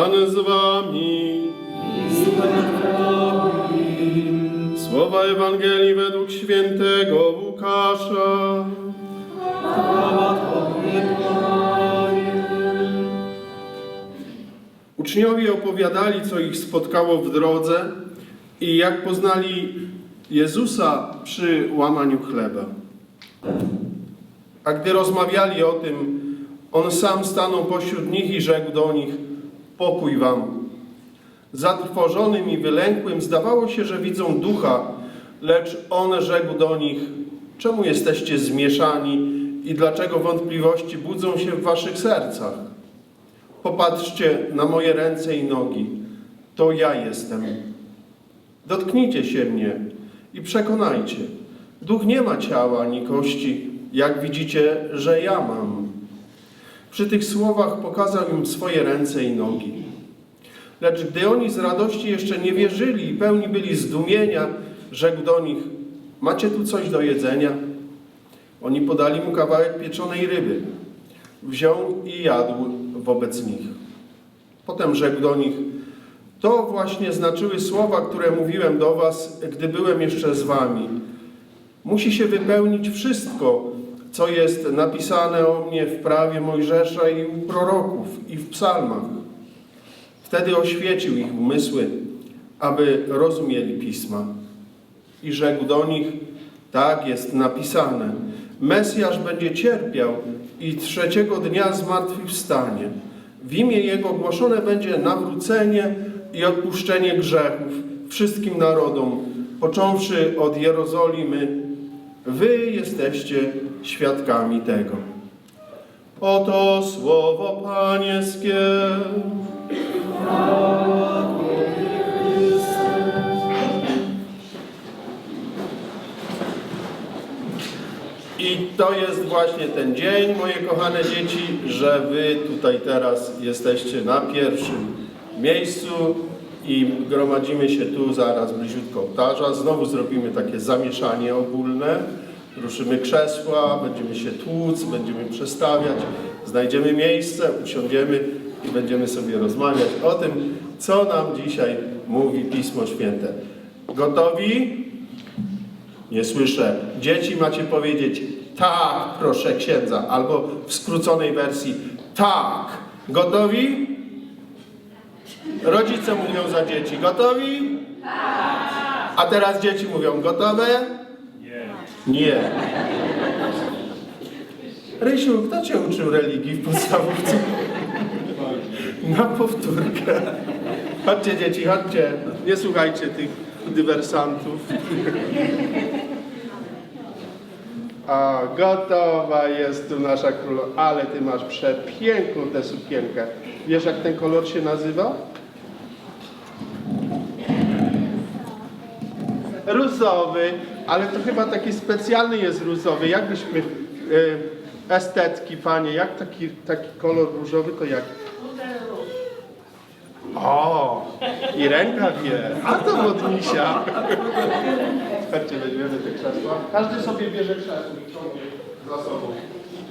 Pan z wami. Słowa Ewangelii według świętego Łukasza. Uczniowie opowiadali, co ich spotkało w drodze i jak poznali Jezusa przy łamaniu chleba. A gdy rozmawiali o tym, on sam stanął pośród nich i rzekł do nich: Pokój wam. Zatrwożonym i wylękłym zdawało się, że widzą ducha, lecz on rzekł do nich: Czemu jesteście zmieszani i dlaczego wątpliwości budzą się w waszych sercach? Popatrzcie na moje ręce i nogi. To ja jestem. Dotknijcie się mnie i przekonajcie. Duch nie ma ciała ani kości, jak widzicie, że ja mam. Przy tych słowach pokazał im swoje ręce i nogi. Lecz gdy oni z radości jeszcze nie wierzyli i pełni byli zdumienia, rzekł do nich: Macie tu coś do jedzenia? Oni podali mu kawałek pieczonej ryby. Wziął i jadł wobec nich. Potem rzekł do nich: To właśnie znaczyły słowa, które mówiłem do was, gdy byłem jeszcze z wami. Musi się wypełnić wszystko, co jest napisane o mnie w prawie Mojżesza i u proroków i w psalmach. Wtedy oświecił ich umysły, aby rozumieli pisma. I rzekł do nich: Tak jest napisane. Mesjasz będzie cierpiał i trzeciego dnia zmartwychwstanie. W imię Jego głoszone będzie nawrócenie i odpuszczenie grzechów wszystkim narodom, począwszy od Jerozolimy. Wy jesteście świadkami tego. Oto słowo Pańskie. I to jest właśnie ten dzień, moje kochane dzieci, że Wy tutaj teraz jesteście na pierwszym miejscu i gromadzimy się tu zaraz bliziutko ołtarza. Znowu zrobimy takie zamieszanie ogólne. Ruszymy krzesła, będziemy się tłuc, będziemy przestawiać, znajdziemy miejsce, usiądziemy i będziemy sobie rozmawiać o tym, co nam dzisiaj mówi Pismo Święte. Gotowi? Nie słyszę. Dzieci macie powiedzieć tak, proszę księdza, albo w skróconej wersji tak. Gotowi? Rodzice mówią za dzieci. Gotowi? A teraz dzieci mówią gotowe? Nie. Rysiu, kto cię uczył religii w podstawówce? Na powtórkę. Chodźcie dzieci, chodźcie. Nie słuchajcie tych dywersantów. A gotowa jest tu nasza królowa. Ale ty masz przepiękną tę sukienkę. Wiesz jak ten kolor się nazywa? Różowy, ale to chyba taki specjalny jest różowy. Jakbyśmy y, estetki, panie, jak taki, taki kolor różowy to jak? O, i ręka wie, a to modnisia. Chodźcie, weźmiemy te krzesła. Każdy sobie bierze krzesło i ciągnie za sobą.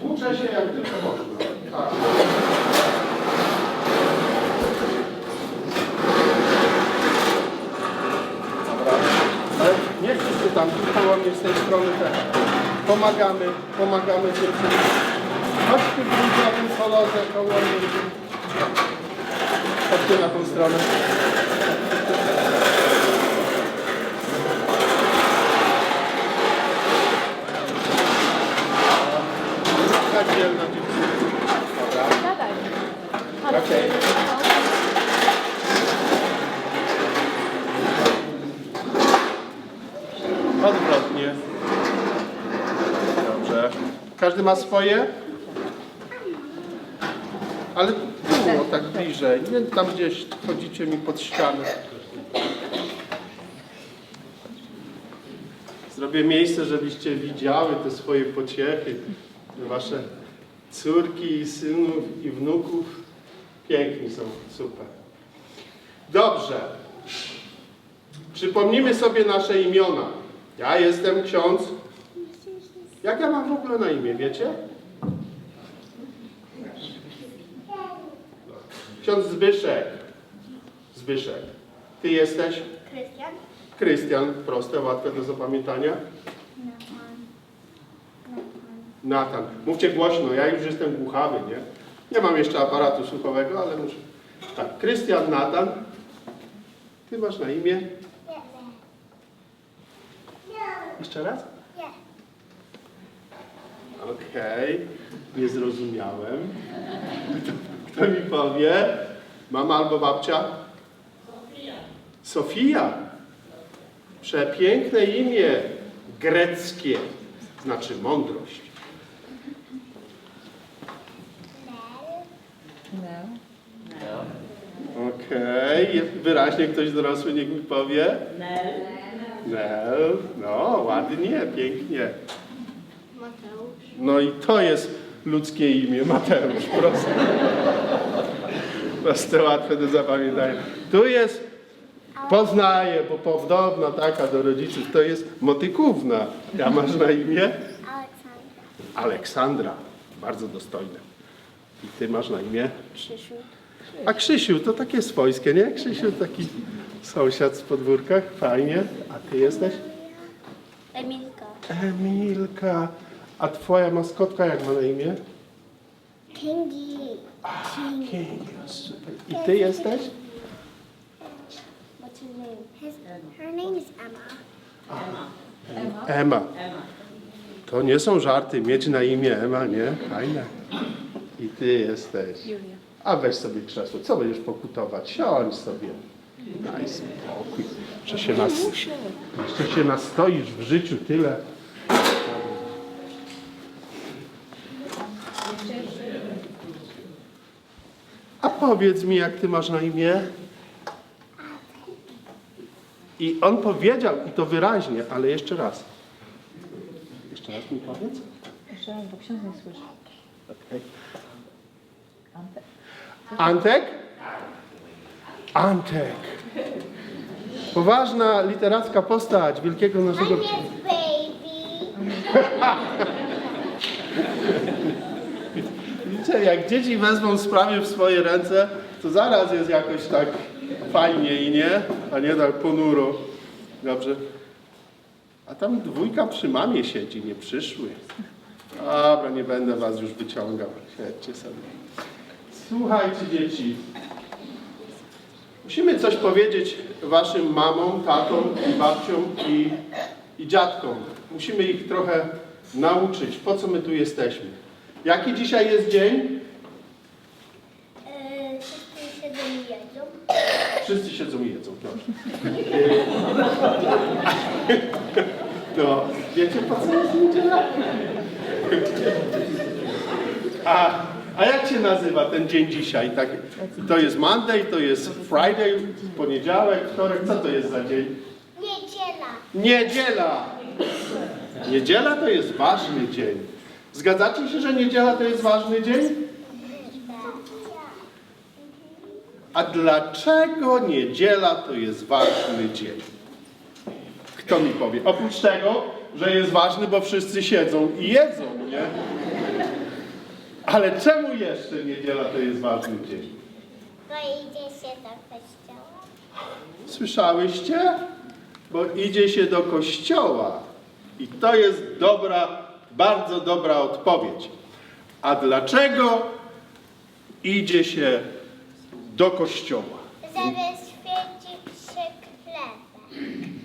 Uczę się jak tylko można. Tak. Dobra. Ale nie wszyscy tam, mnie z tej strony też. Pomagamy, pomagamy dziewczynom. Chodź tu w różowym kolorze koło mnie. Chodźcie na tą stronę. Taka dzielna dziewczyna. Dobra. Okej. Odwrotnie. Dobrze. Każdy ma swoje? Ale tu, o, tak bliżej. Nie tam gdzieś chodzicie mi pod ścianę. Zrobię miejsce, żebyście widziały te swoje pociechy, wasze córki i synów i wnuków. Piękni są, super. Dobrze. Przypomnijmy sobie nasze imiona. Ja jestem ksiądz. Jak ja mam w ogóle na imię, wiecie? Ksiądz Zbyszek. Zbyszek. Ty jesteś? Krystian? Krystian. Proste, łatwe do zapamiętania. Natan. Mówcie głośno, ja już jestem głuchawy, nie? Nie mam jeszcze aparatu słuchowego, ale muszę. Tak, Krystian, Natan. Ty masz na imię? Jeszcze raz? Okej, nie zrozumiałem. Kto, kto mi powie? Mama albo babcia? Sofia. Sofia. Przepiękne imię greckie, znaczy mądrość. Okej, wyraźnie ktoś dorosły niech mi powie. Nel. No, ładnie, pięknie. No i to jest ludzkie imię, Mateusz, proste. Proste, łatwe do zapamiętania. Tu jest, poznaję, bo podobna taka do rodziców, to jest Motykówna. Ja masz na imię? Aleksandra. Aleksandra, bardzo dostojne. I ty masz na imię? Krzysiu. A Krzysiu, to takie swojskie, nie? Krzysiu, taki sąsiad z podwórka, fajnie. A ty jesteś? Emilka. Emilka. A twoja maskotka jak ma na imię? Kingi. King, super. I ty jesteś? What's her name? His, her name is Emma. Ema. To nie są żarty, mieć na imię Ema, nie? Fajne. I ty jesteś. Julia. A weź sobie krzesło, co będziesz pokutować? Siądź sobie. Daj spokój. Jeszcze się, nas, jeszcze się nastoisz w życiu tyle. Powiedz mi, jak ty masz na imię? I on powiedział, i to wyraźnie, ale jeszcze raz. Jeszcze raz mi powiedz. Jeszcze raz, bo ksiądz nie słyszy. Okej. Antek. Antek? Antek. Poważna literacka postać wielkiego naszego... Baby. Jak dzieci wezmą sprawy w swoje ręce, to zaraz jest jakoś tak fajnie i nie, a nie tak ponuro. Dobrze. A tam dwójka przy mamie siedzi, nie przyszły. Dobra, nie będę was już wyciągał. Siedźcie sobie. Słuchajcie dzieci. Musimy coś powiedzieć waszym mamom, tatom i babciom i, i dziadkom. Musimy ich trochę nauczyć, po co my tu jesteśmy. Jaki dzisiaj jest dzień? Yy, wszyscy do mnie jedzą. Wszyscy siedzą i jedzą, proszę. No, wiecie po co jest niedziela? A, a jak się nazywa ten dzień dzisiaj? Tak, to jest Monday, to jest Friday, poniedziałek, wtorek. Co to jest za dzień? Niedziela. Niedziela! Niedziela to jest ważny dzień. Zgadzacie się, że niedziela to jest ważny dzień? A dlaczego niedziela to jest ważny dzień? Kto mi powie? Oprócz tego, że jest ważny, bo wszyscy siedzą i jedzą, nie? Ale czemu jeszcze niedziela to jest ważny dzień? Bo idzie się do kościoła. Słyszałyście? Bo idzie się do kościoła. I to jest dobra, bardzo dobra odpowiedź. A dlaczego idzie się do kościoła? Żeby świecić się chlebem.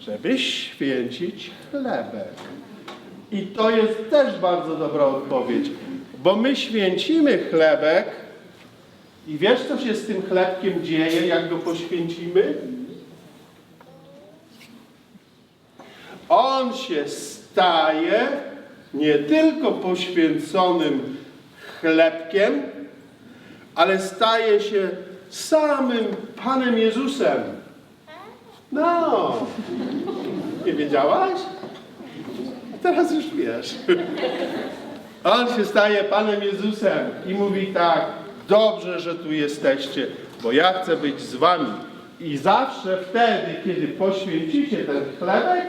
Żeby święcić chlebek. I to jest też bardzo dobra odpowiedź, bo my święcimy chlebek i wiesz, co się z tym chlebkiem dzieje, jak go poświęcimy? On się staje nie tylko poświęconym chlebkiem, ale staje się samym Panem Jezusem. No, nie wiedziałaś? Teraz już wiesz. On się staje Panem Jezusem i mówi tak, dobrze, że tu jesteście, bo ja chcę być z wami. I zawsze wtedy, kiedy poświęcicie ten chlebek,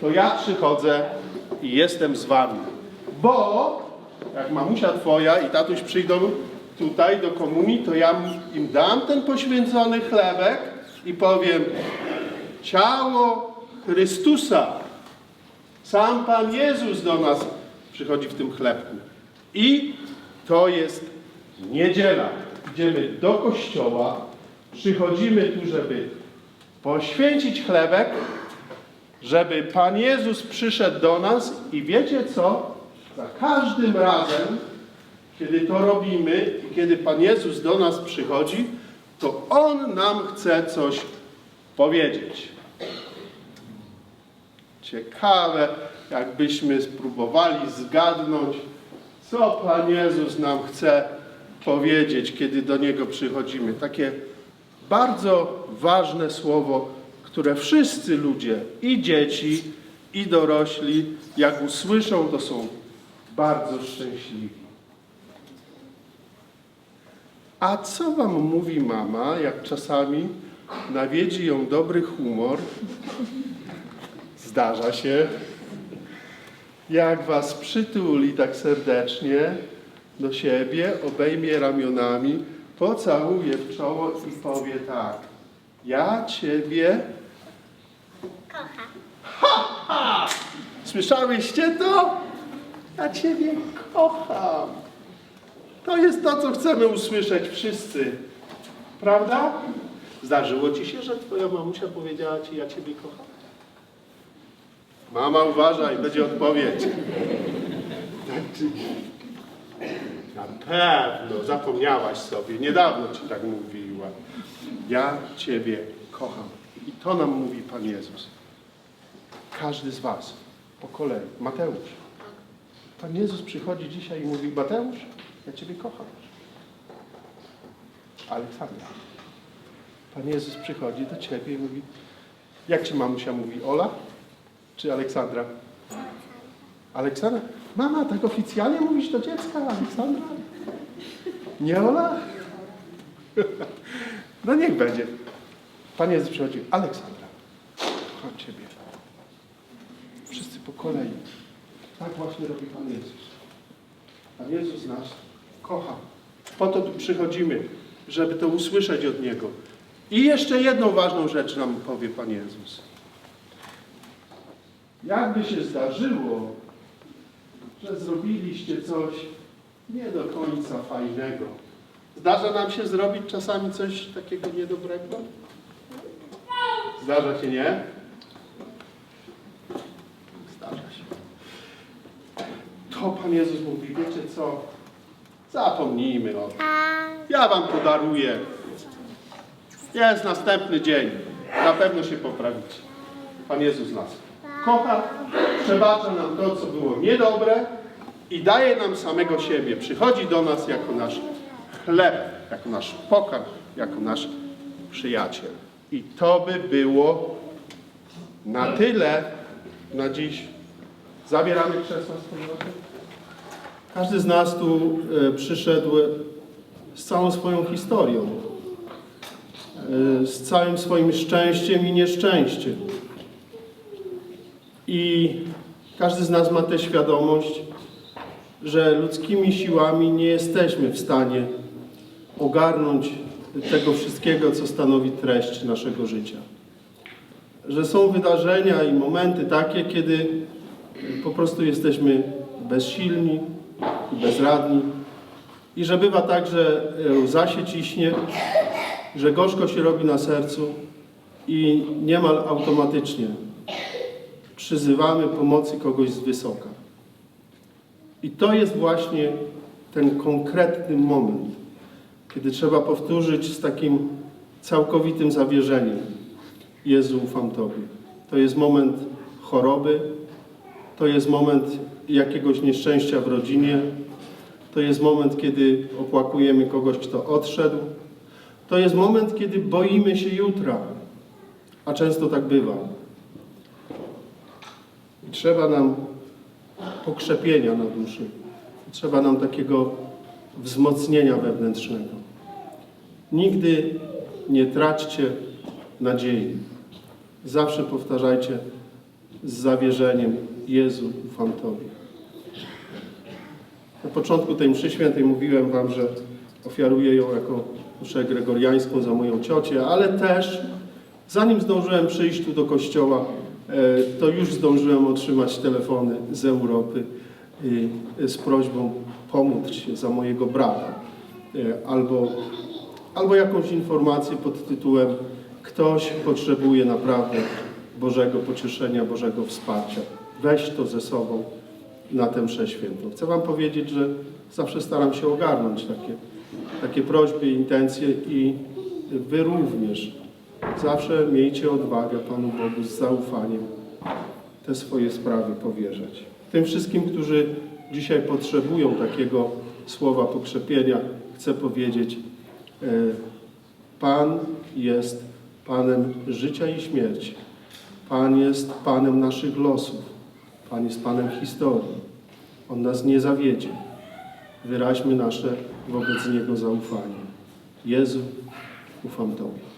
to ja przychodzę i jestem z wami. Bo jak mamusia twoja i tatuś przyjdą tutaj do komunii, to ja im dam ten poświęcony chlebek i powiem ciało Chrystusa. Sam Pan Jezus do nas przychodzi w tym chlebku. I to jest niedziela. Idziemy do kościoła, przychodzimy tu, żeby poświęcić chlebek, żeby Pan Jezus przyszedł do nas i wiecie co? Za każdym razem, kiedy to robimy i kiedy Pan Jezus do nas przychodzi, to On nam chce coś powiedzieć. Ciekawe, jakbyśmy spróbowali zgadnąć, co Pan Jezus nam chce powiedzieć, kiedy do Niego przychodzimy. Takie bardzo ważne słowo, które wszyscy ludzie, i dzieci, i dorośli, jak usłyszą, to są bardzo szczęśliwi. A co wam mówi mama, jak czasami nawiedzi ją dobry humor? Zdarza się. Jak was przytuli tak serdecznie do siebie, obejmie ramionami, pocałuje w czoło i powie tak. Ja ciebie Kocham. Słyszałyście to? Ja Ciebie kocham. To jest to, co chcemy usłyszeć wszyscy. Prawda? Zdarzyło Ci się, że Twoja mamusia powiedziała Ci, ja Ciebie kocham? Mama, uważaj, będzie odpowiedź. Tak? Na pewno zapomniałaś sobie, niedawno Ci tak mówiła. Ja Ciebie kocham. I to nam mówi Pan Jezus. Każdy z Was, po kolei. Mateusz. Pan Jezus przychodzi dzisiaj i mówi, Mateusz, ja Ciebie kocham. Aleksandra. Pan Jezus przychodzi do Ciebie i mówi, jak Ci mamusia mówi, Ola czy Aleksandra? Aleksandra? Mama, tak oficjalnie mówisz do dziecka, Aleksandra? Nie Ola? No niech będzie. Pan Jezus przychodzi, Aleksandra, kocham Ciebie. Po kolei. Tak właśnie robi Pan Jezus. Pan Jezus nas kocha. Po to tu przychodzimy, żeby to usłyszeć od Niego. I jeszcze jedną ważną rzecz nam powie Pan Jezus. Jakby się zdarzyło, że zrobiliście coś nie do końca fajnego. Zdarza nam się zrobić czasami coś takiego niedobrego? Zdarza się, nie? Zdarza się. To Pan Jezus mówi, wiecie co? Zapomnijmy o tym. Ja wam podaruję. Jest następny dzień. Na pewno się poprawicie. Pan Jezus nas kocha, przebacza nam to, co było niedobre i daje nam samego siebie. Przychodzi do nas jako nasz chleb, jako nasz pokarm, jako nasz przyjaciel. I to by było na tyle na dziś. Zabieramy krzesła z powrotem. Każdy z nas tu e, przyszedł z całą swoją historią, e, z całym swoim szczęściem i nieszczęściem. I każdy z nas ma tę świadomość, że ludzkimi siłami nie jesteśmy w stanie ogarnąć tego wszystkiego, co stanowi treść naszego życia. Że są wydarzenia i momenty takie, kiedy po prostu jesteśmy bezsilni, i bezradni i że bywa tak, że łza się ciśnie, że gorzko się robi na sercu i niemal automatycznie przyzywamy pomocy kogoś z wysoka. I to jest właśnie ten konkretny moment, kiedy trzeba powtórzyć z takim całkowitym zawierzeniem. Jezu, ufam Tobie. To jest moment choroby, to jest moment jakiegoś nieszczęścia w rodzinie, to jest moment, kiedy opłakujemy kogoś, kto odszedł, to jest moment, kiedy boimy się jutra, a często tak bywa. I trzeba nam pokrzepienia na duszy, Trzeba nam takiego wzmocnienia wewnętrznego. Nigdy nie traćcie nadziei. Zawsze powtarzajcie z zawierzeniem Jezu, ufam Tobie. Na początku tej mszy świętej mówiłem Wam, że ofiaruję ją jako mszę gregoriańską za moją ciocię, ale też zanim zdążyłem przyjść tu do kościoła, e, to już zdążyłem otrzymać telefony z Europy e, z prośbą pomóc się za mojego brata. E, Albo, albo jakąś informację pod tytułem ktoś potrzebuje naprawdę Bożego pocieszenia, Bożego wsparcia. Weź to ze sobą na tę mszę świętą. Chcę Wam powiedzieć, że zawsze staram się ogarnąć takie, takie prośby, intencje i Wy również zawsze miejcie odwagę Panu Bogu z zaufaniem te swoje sprawy powierzać. Tym wszystkim, którzy dzisiaj potrzebują takiego słowa pokrzepienia, chcę powiedzieć, e, Pan jest Panem życia i śmierci. Pan jest Panem naszych losów. Pan jest Panem historii. On nas nie zawiedzie. Wyraźmy nasze wobec Niego zaufanie. Jezu, ufam Tobie.